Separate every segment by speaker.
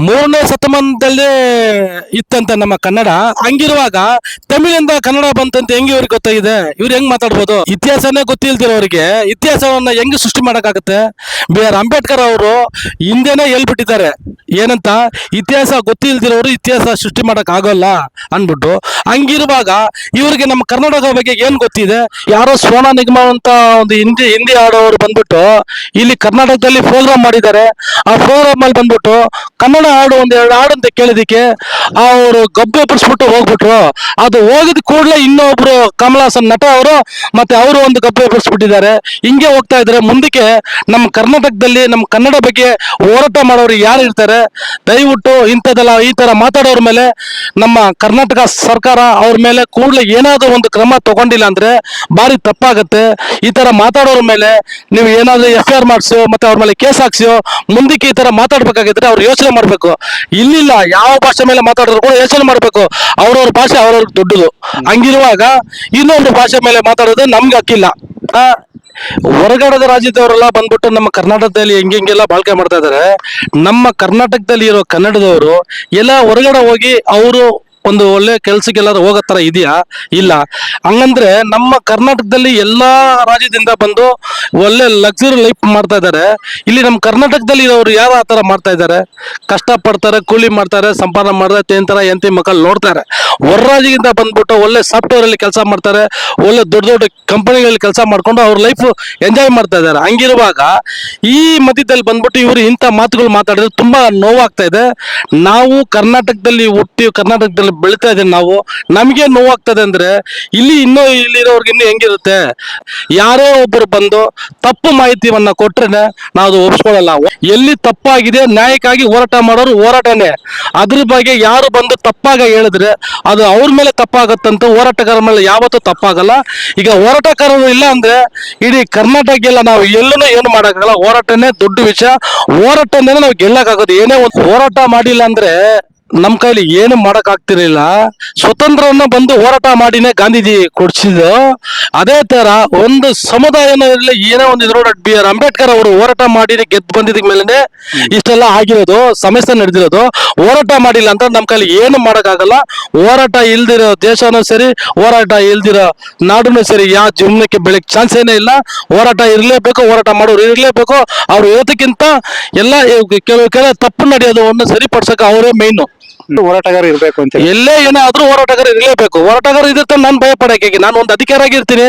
Speaker 1: ಮೂರನೇ ಶತಮಾನದಲ್ಲೇ ಇತ್ತಂತ ನಮ್ಮ ಕನ್ನಡ. ಹಂಗಿರುವಾಗ ತಮಿಳಿಂದ ಕನ್ನಡ ಬಂತಂತ ಹೆಂಗೆ ಇವ್ರಿಗೆ ಗೊತ್ತಾಗಿದೆ? ಇವ್ರು ಹೆಂಗ್ ಮಾತಾಡ್ಬೋದು? ಇತಿಹಾಸನೇ ಗೊತ್ತಿಲ್ದಿರೋರಿಗೆ ಇತಿಹಾಸವನ್ನ ಹೆಂಗ್ ಸೃಷ್ಟಿ ಮಾಡಕ್ಕಾಗತ್ತೆ? ಬಿ ಆರ್ ಅಂಬೇಡ್ಕರ್ ಅವರು ಹಿಂದೆನೇ ಹೇಳ್ಬಿಟ್ಟಿದ್ದಾರೆ. ಏನಂತ? ಇತಿಹಾಸ ಗೊತ್ತಿಲ್ದಿರೋರು ಇತಿಹಾಸ ಸೃಷ್ಟಿ ಮಾಡಕ್ ಆಗೋಲ್ಲ ಹಂಗಿರುವಾಗ ಇವ್ರಿಗೆ ನಮ್ಮ ಕರ್ನಾಟಕ ಬಗ್ಗೆ ಏನ್ ಗೊತ್ತಿದೆ? ಯಾರೋ ಸೋನಾ ನಿಗಮ ಅಂತ ಒಂದು ಹಿಂದಿ ಹಿಂದಿ ಆಡೋರು ಬಂದ್ಬಿಟ್ಟು ಇಲ್ಲಿ ಕರ್ನಾಟಕದಲ್ಲಿ ಪ್ರೋಗ್ರಾಮ್ ಮಾಡಿದ್ದಾರೆ. ಆ ಪ್ರೋಗ್ರಾಮ್ ಅಲ್ಲಿ ಬಂದ್ಬಿಟ್ಟು ಕನ್ನಡ ಹಾಡು ಒಂದ್ ಎರಡು ಹಾಡು ಅಂತ ಕೇಳಿದಕ್ಕೆ ಅವರು ಗಬ್ಬು ಎಬ್ಬಿಸ್ಬಿಟ್ಟು ಹೋಗ್ಬಿಟ್ರು. ಅದು ಹೋಗಿದ ಕೂಡಲೇ ಇನ್ನೊಬ್ರು ಕಮಲಾಸನ್ ನಟ ಅವರು ಮತ್ತೆ ಅವರು ಒಂದು ಗಬ್ಬು ಎಬ್ಬಿಸ್ಬಿಟ್ಟಿದ್ದಾರೆ ಹಿಂಗೆ ಹೋಗ್ತಾ ಇದ್ರೆ. ಮುಂದಕ್ಕೆ ನಮ್ಮ ಕರ್ನಾಟಕದಲ್ಲಿ ನಮ್ಮ ಕನ್ನಡ ಬಗ್ಗೆ ಹೋರಾಟ ಮಾಡೋರು ಯಾರು ಇರ್ತಾರೆ? ದಯವಿಟ್ಟು ಇಂಥದ್ದೆಲ್ಲ ಈ ತರ ಮಾತಾಡೋರ ಮೇಲೆ ನಮ್ಮ ಕರ್ನಾಟಕ ಸರ್ಕಾರ ಅವ್ರ ಮೇಲೆ ಕೂಡಲೇ ಏನಾದರೂ ಒಂದು ಕ್ರಮ ತಗೊಂಡಿಲ್ಲ ಅಂದ್ರೆ ಭಾರಿ ತಪ್ಪಾಗತ್ತೆ. ಈ ತರ ಮಾತಾಡೋರ ಮೇಲೆ ನೀವು ಏನಾದ್ರೂ ಎಫ್ ಐ ಆರ್ ಮಾಡಿಸೋ ಮತ್ತೆ ಅವ್ರ ಮೇಲೆ ಕೇಸ್ ಹಾಕ್ಸೋ ಮುಂದಕ್ಕೆ ಈ ತರ ಮಾತಾಡ್ಬೇಕಾಗಿದ್ರೆ ಅವ್ರು ಯೋಚನೆ ಮಾಡ್ಬೇಕು. ಇಲ್ಲಿಲ್ಲ ಯಾವ ಭಾಷೆ ಮೇಲೆ ಮಾತಾಡಿದ್ರು ಕೂಡ ಯೋಚನೆ ಮಾಡ್ಬೇಕು. ಅವ್ರವ್ರ ಭಾಷೆ ಅವ್ರವ್ರ ದೊಡ್ಡದು. ಹಂಗಿರುವಾಗ ಇನ್ನೊಂದು ಭಾಷೆ ಮೇಲೆ ಮಾತಾಡೋದು ನಮ್ಗೆ ಹಕ್ಕಿಲ್ಲ ಆ, ಹೊರಗಡೆದ ರಾಜ್ಯದವರೆಲ್ಲ ಬಂದ್ಬಿಟ್ಟು ನಮ್ಮ ಕರ್ನಾಟಕದಲ್ಲಿ ಹೆಂಗೆ ಹೆಂಗೆಲ್ಲ ಬಾಳ್ಕೆ ಮಾಡ್ತಾ ಇದಾರೆ. ನಮ್ಮ ಕರ್ನಾಟಕದಲ್ಲಿ ಇರೋ ಕನ್ನಡದವರು ಎಲ್ಲ ಹೊರಗಡೆ ಹೋಗಿ ಅವರು ಒಂದು ಒಳ್ಳೆ ಕೆಲ್ಸಕ್ಕೆಲ್ಲಾದ್ರೂ ಹೋಗೋ ತರ ಇದೆಯಾ? ಇಲ್ಲ. ಹಂಗಂದ್ರೆ ನಮ್ಮ ಕರ್ನಾಟಕದಲ್ಲಿ ಎಲ್ಲಾ ರಾಜ್ಯದಿಂದ ಬಂದು ಒಳ್ಳೆ ಲಕ್ಸುರಿ ಲೈಫ್ ಮಾಡ್ತಾ ಇದ್ದಾರೆ. ಇಲ್ಲಿ ನಮ್ಮ ಕರ್ನಾಟಕದಲ್ಲಿ ಇರೋರು ಯಾರು ಆ ತರ ಮಾಡ್ತಾ ಇದ್ದಾರೆ? ಕಷ್ಟ ಪಡ್ತಾರೆ ಕೂಲಿ ಮಾಡ್ತಾರೆ, ಸಂಪಾದನೆ ಮಾಡ್ತಾರೆ, ತೇಂತರ ಎಂತಿ ಮಕ್ಕಳು ನೋಡ್ತಾರೆ. ಹೊರ ರಾಜ್ಯದಿಂದ ಬಂದ್ಬಿಟ್ಟು ಒಳ್ಳೆ ಸಾಫ್ಟ್ವೇರ್ ಅಲ್ಲಿ ಕೆಲಸ ಮಾಡ್ತಾರೆ, ಒಳ್ಳೆ ದೊಡ್ಡ ದೊಡ್ಡ ಕಂಪನಿಗಳಲ್ಲಿ ಕೆಲಸ ಮಾಡ್ಕೊಂಡು ಅವ್ರ ಲೈಫ್ ಎಂಜಾಯ್ ಮಾಡ್ತಾ ಇದ್ದಾರೆ. ಹಂಗಿರುವಾಗ ಈ ಮಧ್ಯದಲ್ಲಿ ಬಂದ್ಬಿಟ್ಟು ಇವರು ಇಂಥ ಮಾತುಗಳು ಮಾತಾಡಿದ್ರೆ ತುಂಬಾ ನೋವಾಗ್ತಾ ಇದೆ. ನಾವು ಕರ್ನಾಟಕದಲ್ಲಿ ಹುಟ್ಟಿ, ಕರ್ನಾಟಕದಲ್ಲಿ ಬೆಳಿತಾ ಇದೀವಿ ನಾವು, ನಮಗೆ ನೋವಾಗ್ತದೆ ಅಂದ್ರೆ ಇಲ್ಲಿ ಇನ್ನೂ ಇಲ್ಲಿರೋರ್ಗೆ ಇನ್ನೂ ಹೆಂಗಿರುತ್ತೆ? ಯಾರೋ ಒಬ್ಬರು ಬಂದು ತಪ್ಪು ಮಾಹಿತಿಯನ್ನ ಕೊಟ್ರೆ ನಾವು ಅದು ಒಪ್ಸ್ಕೊಳ್ಳಲ್ಲ ಎಲ್ಲಿ ತಪ್ಪಾಗಿದೆ, ನ್ಯಾಯಕ್ಕಾಗಿ ಹೋರಾಟ ಮಾಡೋರು ಹೋರಾಟನೇ. ಅದ್ರ ಬಗ್ಗೆ ಯಾರು ಬಂದು ತಪ್ಪಾಗ ಹೇಳಿದ್ರೆ ಅದು ಅವ್ರ ಮೇಲೆ ತಪ್ಪಾಗತ್ತಂತ ಹೋರಾಟಗಾರ ಮೇಲೆ ಯಾವತ್ತೂ ತಪ್ಪಾಗಲ್ಲ. ಈಗ ಹೋರಾಟಗಾರರು ಇಲ್ಲ ಅಂದ್ರೆ ಇಡೀ ಕರ್ನಾಟಕ ಎಲ್ಲ ನಾವು ಎಲ್ಲೂ ಏನು ಮಾಡೋಕ್ಕಾಗಲ್ಲ. ಹೋರಾಟನೇ ದೊಡ್ಡ ವಿಷಯ. ಹೋರಾಟನೇ ನಾವು ಗೆಲ್ಲಕ್ಕಾಗೋದು. ಏನೇ ಒಂದು ಹೋರಾಟ ಮಾಡಿಲ್ಲ ಅಂದ್ರೆ ನಮ್ಮ ಕೈಲಿ ಏನು ಮಾಡಕ್ ಆಗ್ತಿರ್ಲಿಲ್ಲ. ಸ್ವತಂತ್ರವನ್ನ ಬಂದು ಹೋರಾಟ ಮಾಡಿನೇ ಗಾಂಧೀಜಿ ಕೊಡ್ಸಿದ್ದು. ಅದೇ ತರ ಒಂದು ಸಮುದಾಯನ ಇರಲಿ, ಏನೋ ಒಂದು ಇದ್ರ ಬಿ ಆರ್ ಅಂಬೇಡ್ಕರ್ ಅವರು ಹೋರಾಟ ಮಾಡಿ ಗೆದ್ದು ಬಂದಿದ ಮೇಲೆ ಇಷ್ಟೆಲ್ಲ ಆಗಿರೋದು, ಸಮಸ್ಯೆ ನಡೆದಿರೋದು. ಹೋರಾಟ ಮಾಡಿಲ್ಲ ಅಂತ ನಮ್ಮ ಕೈಲಿ ಏನು ಮಾಡೋಕ್ಕಾಗಲ್ಲ ಹೋರಾಟ ಇಲ್ದಿರೋ ದೇಶನೂ ಸರಿ, ಹೋರಾಟ ಇಲ್ದಿರೋ ನಾಡುನು ಸರಿ ಯಾವ ಜೀವನಕ್ಕೆ ಬೆಳಕ್ ಚಾನ್ಸ್ ಏನೇ ಇಲ್ಲ. ಹೋರಾಟ ಇರಲೇಬೇಕು, ಹೋರಾಟ ಮಾಡೋರು ಇರಲೇಬೇಕು. ಅವ್ರು ಇರೋದಕ್ಕಿಂತ ಎಲ್ಲ ಕೆಲವು ಕೆಲವು ತಪ್ಪು ನಡೆಯೋದು ಒಂದು ಸರಿಪಡ್ಸಕ್ಕೆ ಅವರೇ ಮೈನು
Speaker 2: ಹೋರಾಟಗಾರ ಇರ್ಬೇಕು ಅಂತ ಎಲ್ಲೇ
Speaker 1: ಎಲ್ಲೇ ಆದ್ರೂ ಹೋರಾಟಗಾರ ಇರಲೇಬೇಕು. ಹೋರಾಟಗಾರ ಇದ್ರೆ ನಾನು ಭಯ ಪಡಕ್ಕೆ ನಾನು ಒಂದು ಅಧಿಕಾರ ಆಗಿರ್ತೀನಿ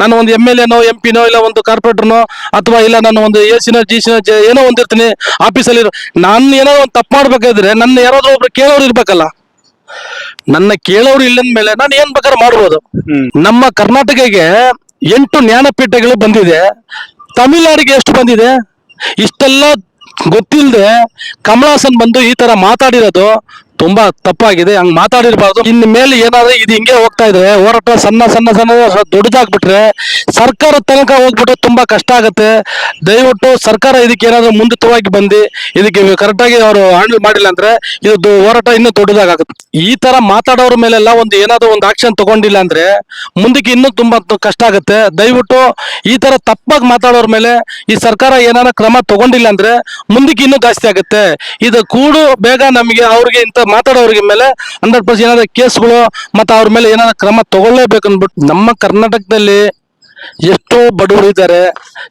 Speaker 1: ನಾನು ಒಂದು ಎಂ ಎಲ್ ಎನೋ ಎಂ ಪಿನೋ ಇಲ್ಲ ಒಂದು ಕಾರ್ಪೊರೇಟರ್ನೋ ಅಥವಾ ಇಲ್ಲ ನಾನು ಒಂದು ಎ ಸಿನೋ ಜಿ ಸಿನೋ ಏನೋ ಒಂದಿರ್ತೀನಿ ಆಫೀಸಲ್ಲಿ ನಾನು ಏನೋ ಒಂದು ತಪ್ಪು ಮಾಡ್ಬೇಕಾದ್ರೆ ನನ್ನ ಯಾರಾದ್ರೂ ಒಬ್ರು ಕೇಳೋರು ಇರ್ಬೇಕಲ್ಲ. ನನ್ನ ಕೇಳೋರು ಇಲ್ಲದ ಮೇಲೆ ನಾನು ಏನ್ ಬೇಕಾದ್ರೆ ಮಾಡ್ಬೋದು. ನಮ್ಮ ಕರ್ನಾಟಕಗೆ ಎಂಟು ಜ್ಞಾನಪೀಠಗಳು ಬಂದಿದೆ. ತಮಿಳ್ನಾಡಿಗೆ ಎಷ್ಟು ಬಂದಿದೆ? ಇಷ್ಟೆಲ್ಲ ಗೊತ್ತಿಲ್ಲದೆ ಕಮಲಾಸನ್ ಬಂದು ಈ ತರ ಮಾತಾಡಿರೋದು ತುಂಬಾ ತಪ್ಪಾಗಿದೆ, ಹಂಗ್ ಮಾತಾಡಿರ್ಬಾರ್ದು. ಇನ್ ಮೇಲೆ ಏನಾದ್ರೆ ಇದು ಹಿಂಗೆ ಹೋಗ್ತಾ ಇದ್ರೆ ಹೋರಾಟ ಸಣ್ಣ ಸಣ್ಣ ಸಣ್ಣ ದೊಡ್ಡದಾಗ್ಬಿಟ್ರೆ ಸರ್ಕಾರ ತನಕ ಹೋಗ್ಬಿಟ್ಟು ತುಂಬಾ ಕಷ್ಟ ಆಗುತ್ತೆ. ದಯವಿಟ್ಟು ಸರ್ಕಾರ ಇದಕ್ಕೆ ಏನಾದ್ರು ಮುಂದಿತವಾಗಿ ಬಂದು ಇದಕ್ಕೆ ಕರೆಕ್ಟಾಗಿ ಅವರು ಹ್ಯಾಂಡಲ್ ಮಾಡಿಲ್ಲ ಅಂದ್ರೆ ಇದು ಹೋರಾಟ ಇನ್ನೂ ದೊಡ್ಡದಾಗುತ್ತೆ. ಈ ತರ ಮಾತಾಡೋರ ಮೇಲೆಲ್ಲ ಒಂದು ಏನಾದ್ರು ಒಂದು ಆಕ್ಷನ್ ತಗೊಂಡಿಲ್ಲ ಅಂದ್ರೆ ಮುಂದಕ್ಕೆ ಇನ್ನೂ ತುಂಬಾ ಕಷ್ಟ ಆಗುತ್ತೆ. ದಯವಿಟ್ಟು ಈ ತರ ತಪ್ಪಾಗಿ ಮಾತಾಡೋರ ಮೇಲೆ ಈ ಸರ್ಕಾರ ಏನಾರ ಕ್ರಮ ತಗೊಂಡಿಲ್ಲ ಅಂದ್ರೆ ಮುಂದಕ್ಕೆ ಇನ್ನೂ ಜಾಸ್ತಿ ಆಗುತ್ತೆ. ಇದು ಕೂಡು ಬೇಗ ನಮಗೆ ಅವ್ರಿಗೆ ಇಂಥ ಮಾತಾಡೋರಿಗೆ ಮೇಲೆ ಹಂಡ್ರೆಡ್ ಪರ್ಸೆಂಟ್ ಏನಾದ್ರು ಕೇಸ್ಗಳು ಮತ್ತು ಅವ್ರ ಮೇಲೆ ಏನಾದ್ರು ಕ್ರಮ ತಗೊಳ್ಳೇಬೇಕು ಅಂದ್ಬಿಟ್ಟು ನಮ್ಮ ಕರ್ನಾಟಕದಲ್ಲಿ ಎಷ್ಟೋ ಬಡವರು ಇದ್ದಾರೆ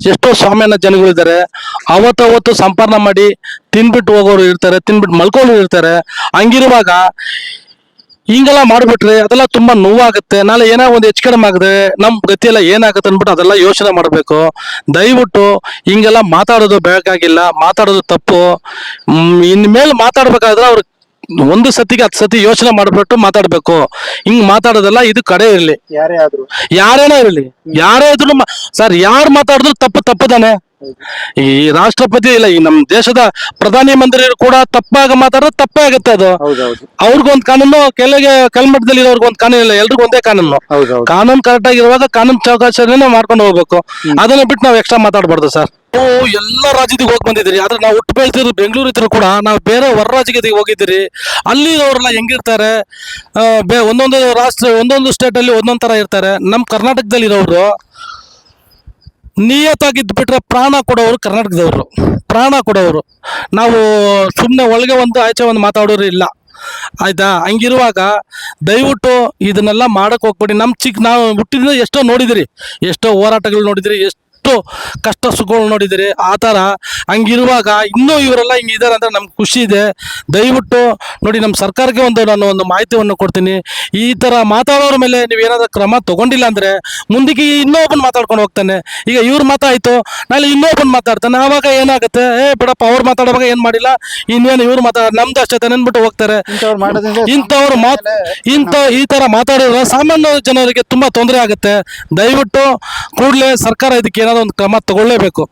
Speaker 1: ಎಷ್ಟೋ ಸ್ವಾಮ್ಯನ ಜನಗಳಿದ್ದಾರೆ, ಅವತ್ತವತ್ತು ಸಂಪಾದನೆ ಮಾಡಿ ತಿನ್ಬಿಟ್ಟು ಹೋಗೋರು ಇರ್ತಾರೆ ತಿನ್ಬಿಟ್ಟು ಮಲ್ಕೊಳ್ಳೋರು ಇರ್ತಾರೆ. ಹಂಗಿರುವಾಗ ಹಿಂಗೆಲ್ಲ ಮಾಡಿಬಿಟ್ರೆ ಅದೆಲ್ಲ ತುಂಬಾ ನೋವಾಗುತ್ತೆ. ನಾಳೆ ಏನೋ ಒಂದು ಹೆಚ್ಚು ಕಡಿಮೆ ಆಗದೆ ನಮ್ಮ ಗತಿಯೆಲ್ಲ ಏನಾಗುತ್ತೆ ಅಂದ್ಬಿಟ್ಟು ಅದೆಲ್ಲ ಯೋಚನೆ ಮಾಡಬೇಕು. ದಯವಿಟ್ಟು ಹಿಂಗೆಲ್ಲ ಮಾತಾಡೋದು ಬೇಕಾಗಿಲ್ಲ ಮಾತಾಡೋದು ತಪ್ಪು. ಇನ್ಮೇಲೆ ಮಾತಾಡ್ಬೇಕಾದ್ರೆ ಅವ್ರು ಒಂದು ಸತಿಗೆ ಹತ್ತು ಸತಿ ಯೋಚನೆ ಮಾಡ್ಬಿಟ್ಟು ಮಾತಾಡ್ಬೇಕು. ಹಿಂಗ್ ಮಾತಾಡೋದಲ್ಲ ಇದು ಕಡೆ ಇರಲಿ.
Speaker 2: ಯಾರೇ ಆದ್ರೂ.
Speaker 1: ಯಾರೇನೇ ಇರಲಿ. ಯಾರೇ ಇದ್ರು ಸರ್ ಯಾರು ಮಾತಾಡಿದ್ರು ತಪ್ಪು ತಪ್ಪದಾನೆ ಈ ರಾಷ್ಟ್ರಪತಿ ಇಲ್ಲ ಈ ನಮ್ಮ ದೇಶದ ಪ್ರಧಾನಿ ಮಂತ್ರಿ ಕೂಡ ತಪ್ಪಾಗ ಮಾತಾಡೋದು ತಪ್ಪೇ ಆಗುತ್ತೆ ಅದು. ಅವ್ರಿಗೊಂದು ಕಾನೂನು ಕೆಳಗೆ ಕೆಳಮಟ್ಟದಲ್ಲಿ ಇರೋರ್ಗೊಂದು ಕಾನೂನು ಇಲ್ಲ ಎಲ್ರಿಗೂ ಒಂದೇ ಕಾನೂನು. ಕಾನೂನು ಕರೆಕ್ಟ್ ಆಗಿರುವಾಗ ಕಾನೂನು ಚೌಕಾಶನ ಮಾಡ್ಕೊಂಡು ಹೋಗ್ಬೇಕು. ಅದನ್ನ ಬಿಟ್ಟು ನಾವು ಎಕ್ಸ್ಟ್ರಾ ಮಾತಾಡಬಾರ್ದು ಸರ್. ನಾವು ಎಲ್ಲ ರಾಜ್ಯದಿಗೆ ಹೋಗಿ ಬಂದಿದ್ದೀರಿ. ಆದ್ರೆ ನಾವು ಹುಟ್ಟು ಬೆಳ್ತಿದ್ರು ಬೆಂಗಳೂರು ಇದ್ರು ಕೂಡ ನಾವು ಬೇರೆ ಹೊರ ರಾಜ್ಯಕ್ಕೆ ಹೋಗಿದ್ದೀರಿ ಅಲ್ಲಿ ಅವರೆಲ್ಲ ಹೆಂಗಿರ್ತಾರೆ ಒಂದೊಂದು ರಾಷ್ಟ್ರ ಒಂದೊಂದು ಸ್ಟೇಟ್ ಅಲ್ಲಿ ಒಂದೊಂದ್ ತರ ಇರ್ತಾರೆ. ನಮ್ಮ ಕರ್ನಾಟಕದಲ್ಲಿ ಇರೋರು ನಿಯತ್ತಾಗಿದ್ದು ಬಿಟ್ರೆ ಪ್ರಾಣ ಕೊಡೋರು ಕರ್ನಾಟಕದವರು, ಪ್ರಾಣ ಕೊಡೋರು. ನಾವು ಸುಮ್ಮನೆ ಒಳಗೆ ಒಂದು ಆಚೆ ಒಂದು ಮಾತಾಡೋರು ಇಲ್ಲ. ಆಯ್ತಾ? ಹಂಗಿರುವಾಗ ದಯವಿಟ್ಟು ಇದನ್ನೆಲ್ಲ ಮಾಡಕ್ ಹೋಗ್ಬೇಡಿ. ನಮ್ಮ ಚಿಕ್ಕ ನಾವು ಹುಟ್ಟಿದ ಎಷ್ಟೋ ನೋಡಿದಿರಿ. ಎಷ್ಟೋ ಹೋರಾಟಗಳು ನೋಡಿದಿರಿ. ಎಷ್ಟು ಕಷ್ಟ ಸುಖಗಳು ನೋಡಿದಿರಿ ಆ ಥರ ಹಂಗಿರುವಾಗ ಇನ್ನೂ ಇವರೆಲ್ಲ ಹಿಂಗಿದ್ದಾರೆ ಅಂದ್ರೆ ನಮ್ಗೆ ಖುಷಿ ಇದೆ. ದಯವಿಟ್ಟು ನೋಡಿ ನಮ್ಮ ಸರ್ಕಾರಕ್ಕೆ ಒಂದು ನಾನು ಒಂದು ಮಾಹಿತಿಯನ್ನು ಕೊಡ್ತೀನಿ. ಈ ಥರ ಮಾತಾಡೋರ ಮೇಲೆ ನೀವು ಏನಾದರೂ ಕ್ರಮ ತಗೊಂಡಿಲ್ಲ ಅಂದರೆ ಮುಂದಕ್ಕೆ ಇನ್ನೊಬ್ಬನ ಮಾತಾಡ್ಕೊಂಡು ಹೋಗ್ತಾನೆ. ಈಗ ಇವ್ರು ಮಾತಾಯ್ತು ನಾಳೆ ಇನ್ನೊಬ್ಬನ ಮಾತಾಡ್ತಾನೆ. ಆವಾಗ ಏನಾಗುತ್ತೆ? ಏ ಬಿಡಪ್ಪ ಅವ್ರು ಮಾತಾಡುವಾಗ ಏನು ಮಾಡಿಲ್ಲ? ಇನ್ನೇನು ಇವ್ರು ಮಾತಾಡ ನಮ್ದು ಅಷ್ಟೇ ನೆನ್ಬಿಟ್ಟು ಹೋಗ್ತಾರೆ.
Speaker 2: ಇಂಥವ್ರು
Speaker 1: ಮಾತು ಇಂತ ಇಂಥ ಈ ತರ ಮಾತಾಡಿದ್ರೆ ಸಾಮಾನ್ಯ ಜನರಿಗೆ ತುಂಬಾ ತೊಂದರೆ ಆಗುತ್ತೆ. ದಯವಿಟ್ಟು ಕೂಡಲೇ ಸರ್ಕಾರ ಇದಕ್ಕೆ ಏನಾದ್ರು ಒಂದು ಕ್ರಮ ತಗೊಳ್ಳೇಬೇಕು.